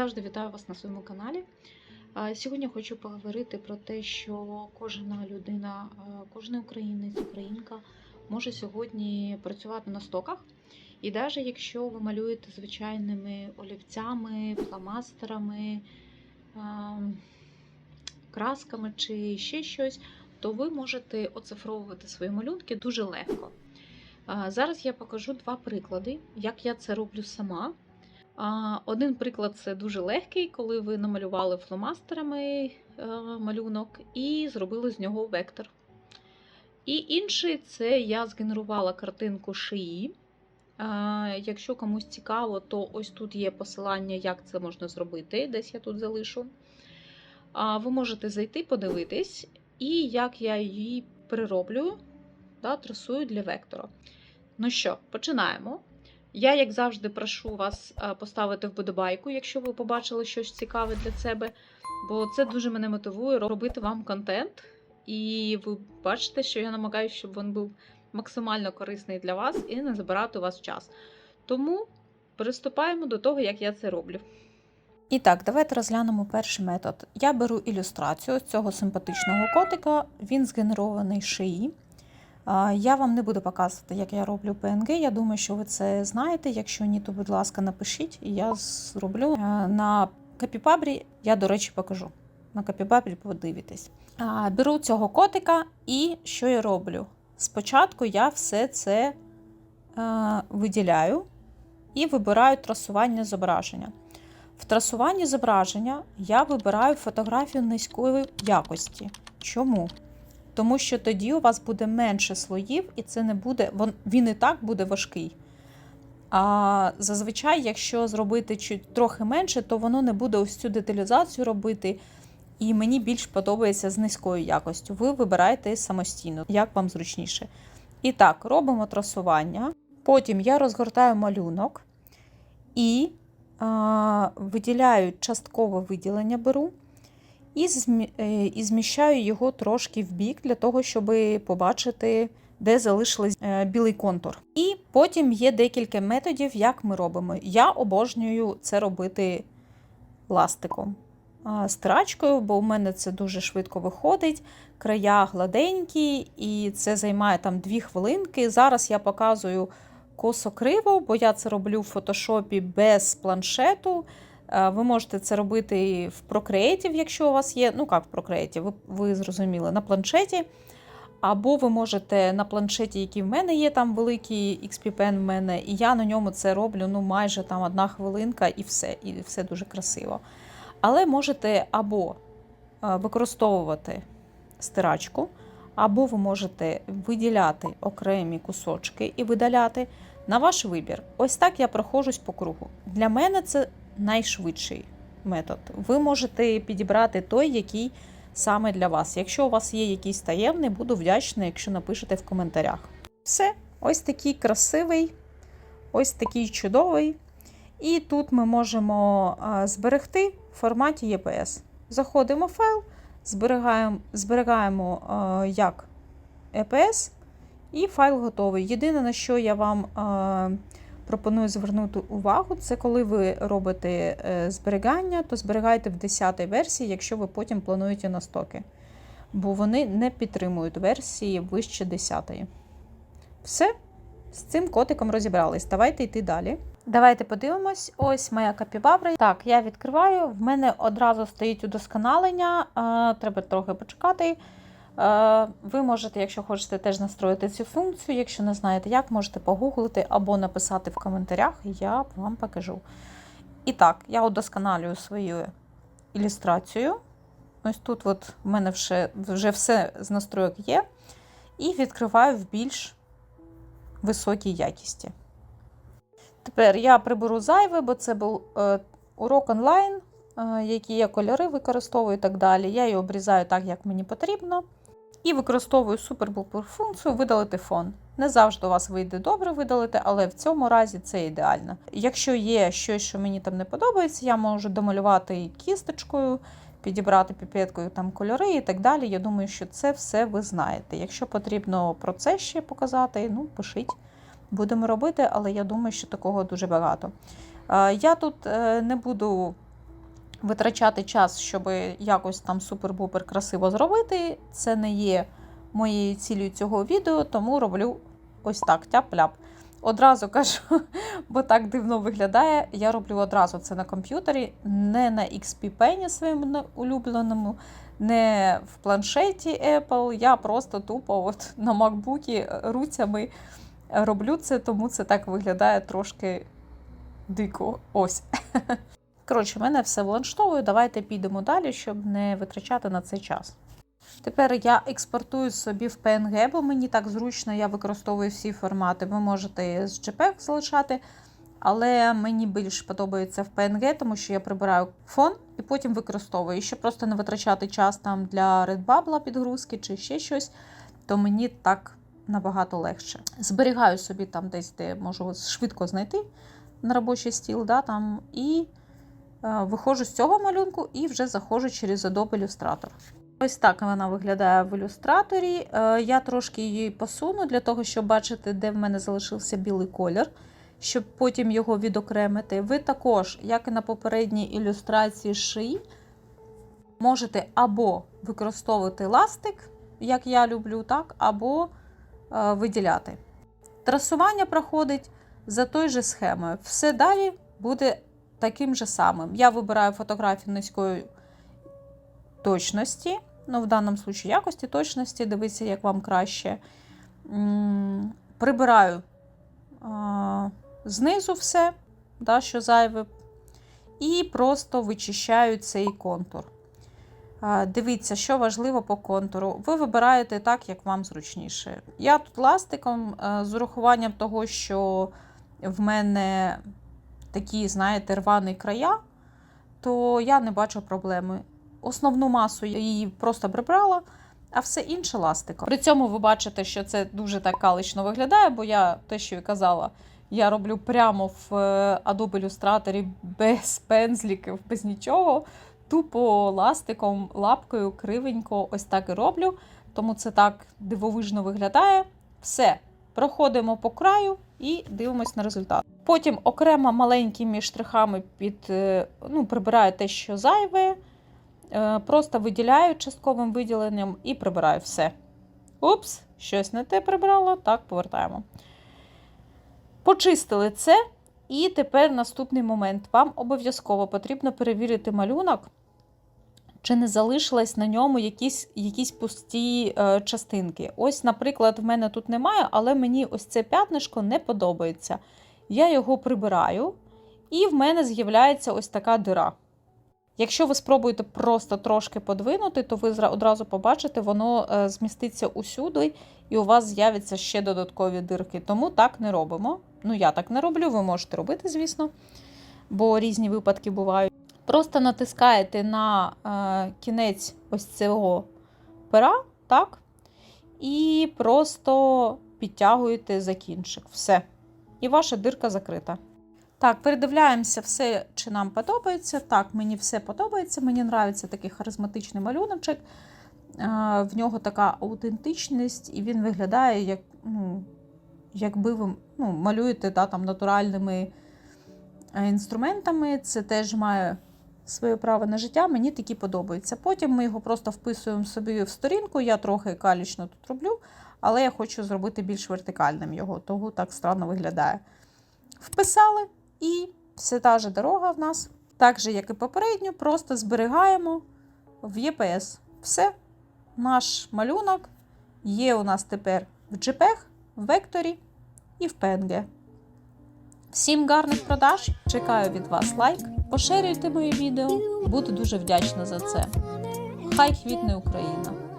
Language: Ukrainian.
завжди, вітаю вас на своєму каналі. Сьогодні хочу поговорити про те, що кожна людина, кожен українець, українка може сьогодні працювати на стоках. І навіть якщо ви малюєте звичайними олівцями, фломастерами, красками чи ще щось, то ви можете оцифровувати свої малюнки дуже легко. Зараз я покажу два приклади, як я це роблю сама. Один приклад це дуже легкий, коли ви намалювали фломастерами е, малюнок і зробили з нього вектор. І інший це я згенерувала картинку шиї. Якщо комусь цікаво, то ось тут є посилання, як це можна зробити, десь я тут залишу. Ви можете зайти, подивитись, і як я її перероблю, да, трасую для вектора. Ну що, починаємо. Я, як завжди, прошу вас е, поставити вподобайку, якщо ви побачили щось цікаве для себе, бо це дуже мене мотивує робити вам контент. І ви бачите, що я намагаюся, щоб він був максимально корисний для вас і не забирати у вас час. Тому приступаємо до того, як я це роблю. І так, давайте розглянемо перший метод. Я беру ілюстрацію з цього симпатичного котика, він згенерований шиї. Я вам не буду показувати, як я роблю PNG. Я думаю, що ви це знаєте. Якщо ні, то будь ласка, напишіть, я зроблю на капіпабрі. Я, до речі, покажу. На капіпабрі подивитесь. Беру цього котика, і що я роблю? Спочатку я все це виділяю і вибираю трасування зображення. В трасуванні зображення я вибираю фотографію низької якості. Чому? Тому що тоді у вас буде менше слоїв, і це не буде, він і так буде важкий. А зазвичай, якщо зробити чуть трохи менше, то воно не буде ось цю деталізацію робити. І мені більш подобається з низькою якостю. Ви вибираєте самостійно, як вам зручніше. І так, робимо трасування. Потім я розгортаю малюнок і а, виділяю часткове виділення беру і, е, і зміщаю його трошки в бік для того, щоб побачити, де залишилось е, білий контур. І потім є декілька методів, як ми робимо. Я обожнюю це робити ластиком. Стирачкою, бо у мене це дуже швидко виходить. Края гладенькі, і це займає там 2 хвилинки. Зараз я показую косо криво, бо я це роблю в фотошопі без планшету. Е, Ви можете це робити в Procreative, якщо у вас є. Ну, як в Procreative, ви, ви зрозуміли, на планшеті. Або ви можете на планшеті, який в мене є, там великий XP Pen в мене, і я на ньому це роблю ну, майже там одна хвилинка і все, і все дуже красиво. Але можете або е, використовувати стирачку, або ви можете виділяти окремі кусочки і видаляти на ваш вибір. Ось так я проходжусь по кругу. Для мене це найшвидший метод. Ви можете підібрати той, який саме для вас. Якщо у вас є якийсь таємний, буду вдячна, якщо напишете в коментарях. Все, ось такий красивий, ось такий чудовий. І тут ми можемо зберегти в форматі EPS. Заходимо в файл, зберігаємо, зберігаємо як EPS, і файл готовий. Єдине, на що я вам пропоную звернути увагу, це коли ви робите е, зберігання, то зберігайте в 10 версії, якщо ви потім плануєте на стоки. Бо вони не підтримують версії вище 10. Все, з цим котиком розібрались. Давайте йти далі. Давайте подивимось. Ось моя капібабра. Так, я відкриваю. В мене одразу стоїть удосконалення. Треба трохи почекати. Е, Ви можете, якщо хочете, теж настроїти цю функцію. Якщо не знаєте як, можете погуглити або написати в коментарях, я вам покажу. І так, я удосконалюю свою ілюстрацію. Ось тут от в мене вже, вже все з настройок є. І відкриваю в більш високій якісті. Тепер я приберу зайве, бо це був е, урок онлайн, е, які я кольори використовую і так далі. Я її обрізаю так, як мені потрібно. І використовую супербупер функцію видалити фон. Не завжди у вас вийде добре видалити, але в цьому разі це ідеально. Якщо є щось, що мені там не подобається, я можу домалювати кісточкою, підібрати піпеткою там кольори і так далі. Я думаю, що це все ви знаєте. Якщо потрібно про це ще показати, ну пишіть. Будемо робити, але я думаю, що такого дуже багато. Я тут е, не буду витрачати час, щоб якось там супер-бупер красиво зробити. Це не є моєю цілею цього відео, тому роблю ось так, тяп-ляп. Одразу кажу, бо так дивно виглядає. Я роблю одразу це на комп'ютері, не на XP Pen своєму улюбленому, не в планшеті Apple. Я просто тупо от на MacBook руцями роблю це, тому це так виглядає трошки дико. Ось. Коротше, мене все влаштовує. Давайте підемо далі, щоб не витрачати на це час. Тепер я експортую собі в PNG, бо мені так зручно, я використовую всі формати. Ви можете з JPEG залишати, але мені більш подобається в PNG, тому що я прибираю фон і потім використовую. Щоб просто не витрачати час там для Redbubble підгрузки чи ще щось, то мені так набагато легше. Зберігаю собі там десь, де можу швидко знайти на робочий стіл, да, там, і виходжу з цього малюнку і вже заходжу через Adobe Illustrator. Ось так вона виглядає в ілюстраторі. Е, Я трошки її посуну для того, щоб бачити, де в мене залишився білий колір, щоб потім його відокремити. Ви також, як і на попередній ілюстрації шиї, можете або використовувати ластик, як я люблю, так, або е, виділяти. Трасування проходить за той же схемою. Все далі буде таким же самим. Я вибираю фотографію низької точності. Ну, в даному случаї якості точності, дивіться, як вам краще. Прибираю знизу все, да, що зайве, і просто вичищаю цей контур. Дивіться, що важливо по контуру. Ви вибираєте так, як вам зручніше. Я тут ластиком а, з урахуванням того, що в мене такі, знаєте, рвані края, то я не бачу проблеми. Основну масу я її просто прибрала, а все інше ластиком. При цьому ви бачите, що це дуже так калично виглядає, бо я те, що і казала, я роблю прямо в е, Adobe Illustrator без пензліків, без нічого. Тупо ластиком, лапкою, кривенько, ось так і роблю. Тому це так дивовижно виглядає. Все, проходимо по краю і дивимось на результат. Потім окремо маленькими штрихами під, е, ну, прибираю те, що зайве. Е, Просто виділяю частковим виділенням і прибираю все. Упс, щось не те прибрала. Так, повертаємо. Почистили це. І тепер наступний момент. Вам обов'язково потрібно перевірити малюнок, чи не залишились на ньому якісь, якісь пусті е, частинки. Ось, наприклад, в мене тут немає, але мені ось це п'ятнишко не подобається. Я його прибираю, і в мене з'являється ось така дира. Якщо ви спробуєте просто трошки подвинути, то ви одразу побачите, воно е, зміститься усюди, і у вас з'являться ще додаткові дирки. Тому так не робимо. Ну, я так не роблю, ви можете робити, звісно, бо різні випадки бувають. Просто натискаєте на е, кінець ось цього пера, так? І просто підтягуєте за кінчик. Все. І ваша дирка закрита. Так, передивляємося все, чи нам подобається. Так, мені все подобається. Мені подобається такий харизматичний малюночок. Е, В нього така аутентичність, і він виглядає, як, ну, якби ви ну, малюєте да, там, натуральними е, інструментами. Це теж має своє право на життя. Мені такі подобаються. Потім ми його просто вписуємо собі в сторінку. Я трохи калічно тут роблю, але я хочу зробити більш вертикальним його, того так странно виглядає. Вписали. І все та ж дорога в нас, так же, як і попередньо, просто зберігаємо в EPS. Все, наш малюнок є у нас тепер в JPEG, в векторі і в PNG. Всім гарних продаж! Чекаю від вас лайк. Поширюйте моє відео, буду дуже вдячна за це. Хай квітне Україна!